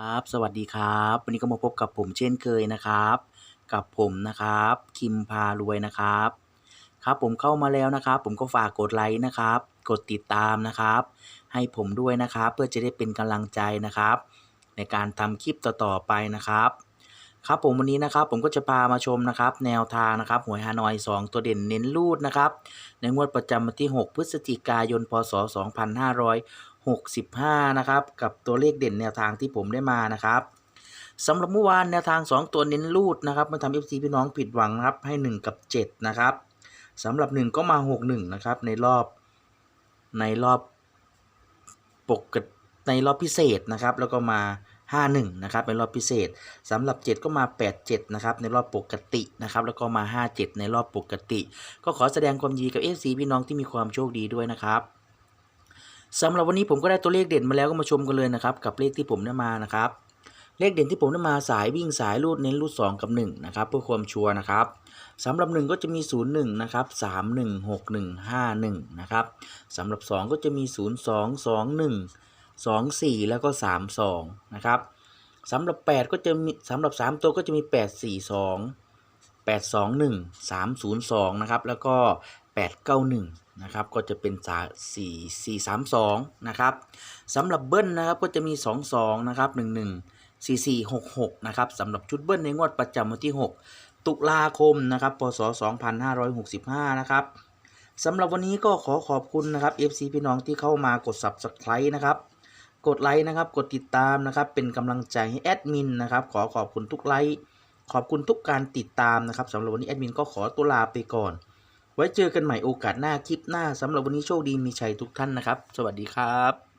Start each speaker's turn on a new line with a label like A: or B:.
A: ครับ สวัสดีครับ วันนี้ก็มาพบกับผมเช่นเคยนะครับ กับผมนะครับ คิมพารวยนะครับ ครับผมเข้ามาแล้วนะครับ ผมก็ฝากกดไลค์นะครับ กดติดตามนะครับ ให้ผมด้วยนะครับ เพื่อจะได้เป็นกำลังใจนะครับ ในการทำคลิปต่อๆไปนะครับ ครับผมวันนี้นะครับ ผมก็จะพามาชมนะครับ แนวทางนะครับหวยฮานอย 2 ตัวเด่นเน้นรูดนะครับ ในงวดประจำวันที่ 6 พฤศจิกายน พศ 65 นะครับ กับตัวเลขเด่นแนวทางที่ผมได้มานะครับสำหรับเมื่อวานแนวทาง 2 ตัวเน้นรูดนะครับมาทำ FC พี่น้องผิดหวังครับให้ 1 กับ 7 นะครับสำหรับ 1 ก็มา 6 1 นะครับ ในรอบในรอบปกติในรอบพิเศษนะครับ แล้วก็มา 51 นะครับในรอบพิเศษสำหรับ 7 ก็มา 87 นะครับ ในรอบปกตินะครับ แล้วก็มา 57 ในรอบปกติ ก็ขอแสดงความยินดีกับ FC พี่น้องที่มีความโชคดีด้วยนะครับ สำหรับวันนี้ผมก็ได้ตัวเลขเด่นมาแล้วก็มาชมกันเลยนะครับกับเลขที่ผมได้มานะครับ เลขเด่นที่ผมได้มาสายวิ่งสายรูดเน้นรูด2 กับ 1 นะครับ เพื่อความชัวร์นะครับสำหรับ 1 ก็จะมี 0 1 นะครับ 3 1 6 1 5 1 นะครับสำหรับ 2 ก็จะมี 0 2 2 1 2 4 แล้วก็ 3 2 นะครับสำหรับ 8 ก็จะมีสำหรับ 3 ตัวก็จะมี 8 4 2 8 2 1 3 0 2 นะครับ แล้วก็ 8 9 1 นะครับ ก็จะเป็น 4 4 3 2 นะครับสำหรับเบิ้ลนะครับก็จะมี 2 2 นะครับ 1 1 4 4 6 6 นะครับสำหรับชุดเบิ้ลในงวดประจำวันที่ 6 ตุลาคมนะครับพศ 2565 นะครับสำหรับวันนี้ก็ขอขอบคุณนะครับ FC พี่น้องที่เข้ามากด Subscribe นะครับกดไลค์นะครับ กดติดตามนะครับ เป็นกำลังใจให้แอดมินนะครับ ขอขอบคุณทุกไลค์ ขอบคุณทุกการติดตามนะครับสำหรับวันนี้แอดมินก็ขอตัวลาไปก่อน ไว้เจอกันใหม่โอกาสหน้าคลิปหน้าสำหรับวันนี้โชคดีมีชัยทุกท่านนะครับ สวัสดีครับ